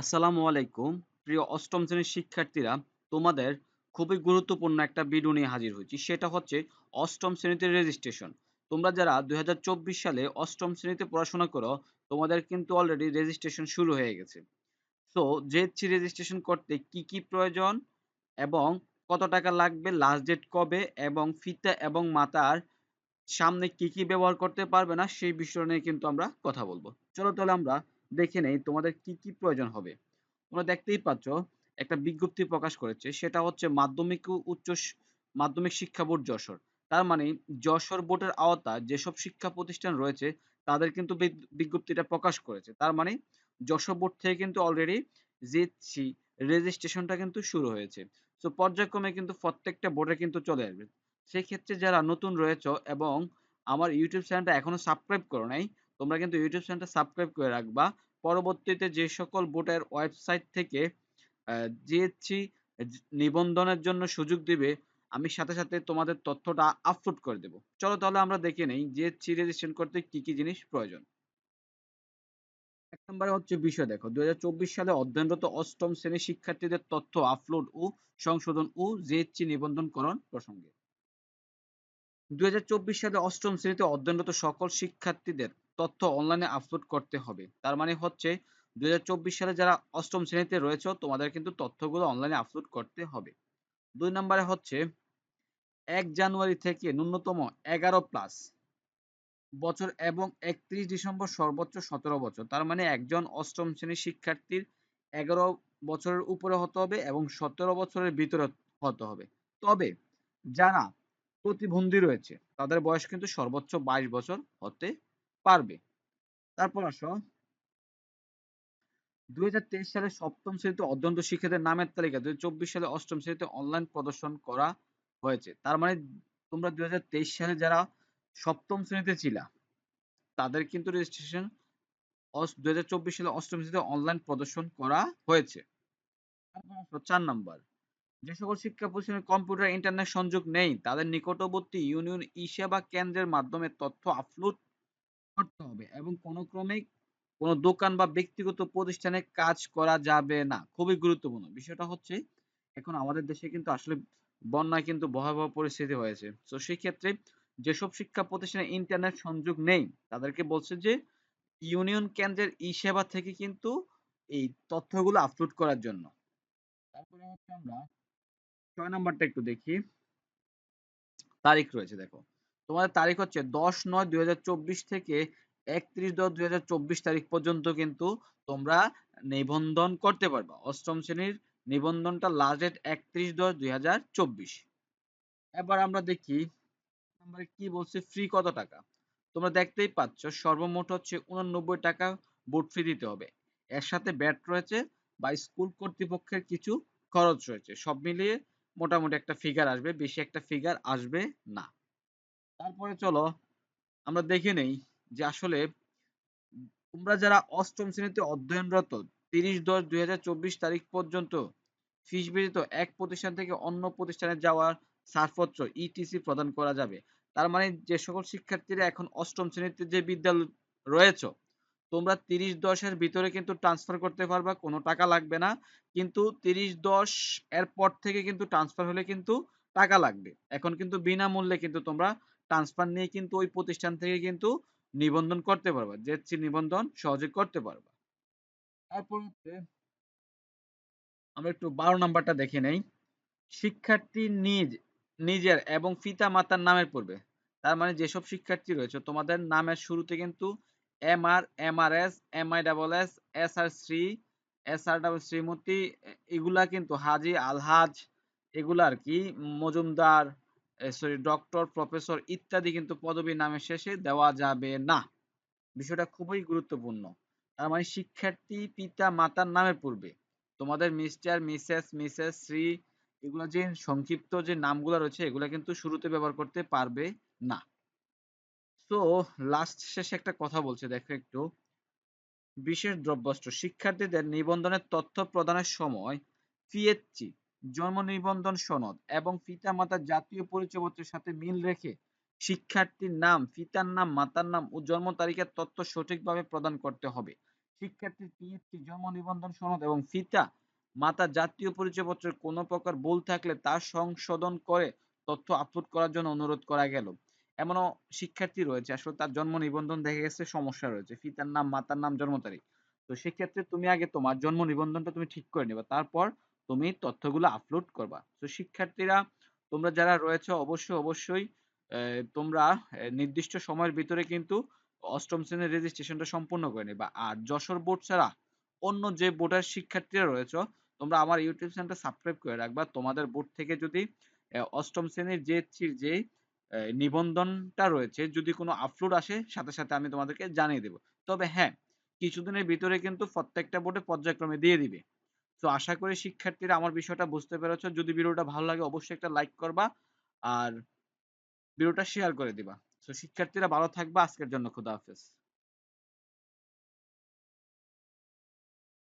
আসসালামু আলাইকুম। প্রিয় অষ্টম শ্রেণির শিক্ষার্থীরা, তোমাদের খুবই গুরুত্বপূর্ণ একটা ভিডিও নিয়ে হাজির হয়েছি। সেটা হচ্ছে অষ্টম শ্রেণীতে রেজিস্ট্রেশন তোমরা যারা দুই সালে অষ্টম শ্রেণীতে পড়াশোনা করো, তোমাদের কিন্তু অলরেডি রেজিস্ট্রেশন শুরু হয়ে গেছে। তো জেএসসি রেজিস্ট্রেশন করতে কি কি প্রয়োজন এবং কত টাকা লাগবে লাস্ট ডেট কবে এবং ফিতা এবং মাতার সামনে কি কি ব্যবহার করতে পারবে না, সেই বিষয় নিয়ে কিন্তু আমরা কথা বলব। চলো তাহলে আমরা দেখে নেই তোমাদের কি কি প্রয়োজন হবে। তোমরা দেখতেই পাচ্ছ, একটা বিজ্ঞপ্তি প্রকাশ করেছে, সেটা হচ্ছে মাধ্যমিক উচ্চ মাধ্যমিক শিক্ষা বোর্ড যশোর। তার মানে যশোর বোর্ডের আওতায় যেসব শিক্ষা প্রতিষ্ঠান রয়েছে, তাদের কিন্তু বিজ্ঞপ্তিটা প্রকাশ করেছে। তার মানে যশোর বোর্ড থেকে কিন্তু অলরেডি জিএসসি রেজিস্ট্রেশনটা কিন্তু শুরু হয়েছে। তো পর্যায়ক্রমে কিন্তু প্রত্যেকটা বোর্ডে কিন্তু চলে আসবে। সেই ক্ষেত্রে যারা নতুন রয়েছ এবং আমার ইউটিউব চ্যানেলটা এখনও সাবস্ক্রাইব করো নাই তোমরা কিন্তু ইউটিউব চ্যানেলটা সাবস্ক্রাইব করে রাখবা। পরবর্তীতে যে সকল বোর্ডের ওয়েবসাইট থেকে জিএসসি নিবন্ধনের জন্য সুযোগ দিবে, আমি সাথে সাথে তোমাদের তথ্যটা আপলোড করে দেব। চলো তাহলে আমরা দেখে নেই জিএসসি রেজিস্ট্রেশন করতে কি কি জিনিস প্রয়োজন। এক নম্বরে হচ্ছে বিষয় দেখো দুই হাজার চব্বিশ সালে অধ্যয়নরত অষ্টম শ্রেণির শিক্ষার্থীদের তথ্য আপলোড ও সংশোধন ও জিএসসি নিবন্ধনকরণ প্রসঙ্গে। দুই হাজার চব্বিশ সালে অষ্টম শ্রেণীতে অধ্যয়নরত সকল শিক্ষার্থীদের তথ্য অনলাইনে আপলোড করতে হবে। তার মানে হচ্ছে দুই হাজার চব্বিশ সালে যারা অষ্টম শ্রেণীতে রয়েছে, তোমাদের কিন্তু তথ্যগুলো অনলাইনে আপলোড করতে হবে। দুই নম্বরে হচ্ছে, এক জানুয়ারি থেকে ন্যূনতম এগারো প্লাস বছর এবং একত্রিশ ডিসেম্বর সর্বোচ্চ সতেরো বছর। তার মানে একজন অষ্টম শ্রেণির শিক্ষার্থীর এগারো বছরের উপরে হতে হবে এবং সতেরো বছরের ভিতরে হতে হবে। তবে যারা প্রতিবন্ধী রয়েছে, তাদের বয়স কিন্তু সর্বোচ্চ বাইশ বছর হতে পারবে। তারপর আসো। দুই সালে সপ্তম শ্রেণীতে অধ্যয়ন শিক্ষার্থীদের নামের তালিকা, দুই সালে অষ্টম শ্রেণীতে অনলাইন প্রদর্শন করা হয়েছে। তার মানে তোমরা দুই সালে যারা সপ্তম শ্রেণীতে ছিলা, তাদের কিন্তু রেজিস্ট্রেশন দুই সালে অষ্টম শ্রেণীতে অনলাইন প্রদর্শন করা হয়েছে। চার নম্বর। যে সকল শিক্ষা প্রতিষ্ঠানে কম্পিউটার ইন্টারনেট সংযোগ নেই, তাদের নিকটবর্তী ইউনিয়ন ই-সেবা কেন্দ্রের মাধ্যমে তথ্য আপলোড এবং কোনো ক্রমে কোনো দোকান বা ব্যক্তিগত প্রতিষ্ঠানে কাজ করা যাবে না। খুবই গুরুত্বপূর্ণ। বিষয়টা হচ্ছে, এখন আমাদের দেশে কিন্তু আসলে বন্যায় কিন্তু ভয়াবহ পরিস্থিতি হয়েছে। তো সেই ক্ষেত্রে যেসব শিক্ষা প্রতিষ্ঠানে ইন্টারনেট সংযোগ নেই, তাদেরকে বলছে যে ইউনিয়ন কেন্দ্রের ই সেবা থেকে কিন্তু এই তথ্যগুলো আপলোড করার জন্য। তারপরে হচ্ছে আমরা ছয় নাম্বারটা একটু দেখি। তারিখ রয়েছে, দেখো। তোমাদের তারিখ হচ্ছে দশ নয় দুই থেকে একত্রিশ দশ দুই হাজার চব্বিশ তারিখ পর্যন্ত কিন্তু তোমরা নিবন্ধন করতে পারবা। অষ্টম শ্রেণির নিবন্ধনটা লাস্ট ডেট একত্রিশ দশ দুই হাজার চব্বিশ। এবার আমরা দেখি, আমরা কি বলছে ফ্রি কত টাকা? তোমরা দেখতেই পাচ্ছ, সর্বমোট হচ্ছে উননব্বই টাকা বোর্ড ফি দিতে হবে। এর সাথে ব্যাট রয়েছে বা স্কুল কর্তৃপক্ষের কিছু খরচ রয়েছে। সব মিলিয়ে মোটামুটি একটা ফিগার আসবে, বেশি একটা ফিগার আসবে না। তারপরে চলো, আমরা দেখে নেই যে আসলে তোমরা যারা অষ্টম শ্রেণীতে অধ্যয়নরত তিরিশ দশ দুই তারিখ পর্যন্ত ফিস ব্যতীত এক প্রতিষ্ঠান থেকে অন্য প্রতিষ্ঠানে যাওয়ার ছাড়পত্র ইটিসি প্রদান করা যাবে। তার মানে যে সকল শিক্ষার্থীরা এখন অষ্টম শ্রেণীতে যে বিদ্যালয় রয়েছে, তোমরা তিরিশ দশের ভিতরে কিন্তু ট্রান্সফার করতে পারবা, কোনো টাকা লাগবে না। কিন্তু তিরিশ দশ এর পর থেকে কিন্তু ট্রান্সফার হলে কিন্তু টাকা লাগবে। এখন কিন্তু বিনামূল্যে কিন্তু তোমরা ট্রান্সফার নিয়ে কিন্তু ওই প্রতিষ্ঠান থেকে কিন্তু নিবন্ধন করতে পারবা জেএসসি নিবন্ধন সহজে করতে পারবা। তারপর হচ্ছে আমরা একটু বারো নাম্বারটা দেখে নেই। শিক্ষার্থী নিজ, নিজের এবং পিতা মাতার নামের পূর্বে। তার মানে যেসব শিক্ষার্থী রয়েছে, তোমাদের নামের শুরুতে কিন্তু M R M R S, M I double S S R Shri, S R double Shrimati এগুলা কিন্তু হাজি, আলহাজ, এগুলা আর কি, মজুমদার সরি ডক্টর প্রফেসর ইত্যাদি কিন্তু পদবী নামের শেষে দেওয়া যাবে না। বিষয়টা খুবই গুরুত্বপূর্ণ। তার মানে শিক্ষার্থী পিতা মাতার নামের পূর্বে। তোমাদের মিস্টার মিসেস মিসেস শ্রী এগুলো যে সংক্ষিপ্ত যে নামগুলো রয়েছে, এগুলো কিন্তু শুরুতে ব্যবহার করতে পারবে না। তো লাস্ট শেষে একটা কথা বলছে, দেখো একটু। বিশেষ দ্রব্যাস্ত্র। শিক্ষার্থীদের নিবন্ধনের তথ্য প্রদানের সময় পিএইচসি জন্ম নিবন্ধন সনদ এবং পিতা মাতার জাতীয় পরিচয়পত্রের সাথে মিল রেখে শিক্ষার্থীর নাম, পিতার নাম, মাতার নাম ও জন্ম তারিখের তথ্য সঠিকভাবে প্রদান করতে হবে। শিক্ষার্থীর পিএইচডি, জন্ম নিবন্ধন সনদ এবং ফিতা মাতার জাতীয় পরিচয়পত্রের কোনো প্রকার ভুল থাকলে তা সংশোধন করে তথ্য আপলোড করার জন্য অনুরোধ করা গেল। এমনও শিক্ষার্থী রয়েছে, আসলে তার জন্ম নিবন্ধন দেখা গেছে, সমস্যা রয়েছে। পিতার নাম, মাতার নাম, জন্ম তারিখ। তো সেক্ষেত্রে তুমি আগে তোমার জন্ম নিবন্ধনটা তুমি ঠিক করে নেবে। তারপর তুমি তথ্যগুলো আপলোড করবা। তো শিক্ষার্থীরা, তোমরা যারা রয়েছে অবশ্যই অবশ্যই তোমরা নির্দিষ্ট সময়ের ভিতরে কিন্তু অষ্টম শ্রেণির রেজিস্ট্রেশনটা সম্পূর্ণ করে নিবা। আর যশোর বোর্ড ছাড়া অন্য যে বোর্ডের শিক্ষার্থীরা রয়েছে, তোমরা আমার ইউটিউব চ্যানেলটা সাবস্ক্রাইব করে রাখবা। তোমাদের বোর্ড থেকে যদি অষ্টম শ্রেণির যে যে নিবন্ধনটা রয়েছে, যদি কোনো আপলোড আসে, সাথে সাথে আমি তোমাদেরকে জানিয়ে দেব। তবে হ্যাঁ কিছুদিনের ভিতরে কিন্তু প্রত্যেকটা বোর্ডে পর্যায়ক্রমে দিয়ে দিবে। তো আশা করি শিক্ষার্থীরা আমার বিষয়টা বুঝতে পেরেছ। যদি ভিডিওটা ভালো লাগে অবশ্যই একটা লাইক করবা আর ভিডিওটা শেয়ার করে দিবা। তো শিক্ষার্থীরা ভালো থাকবা। আজকের জন্য খুদা হাফেজ।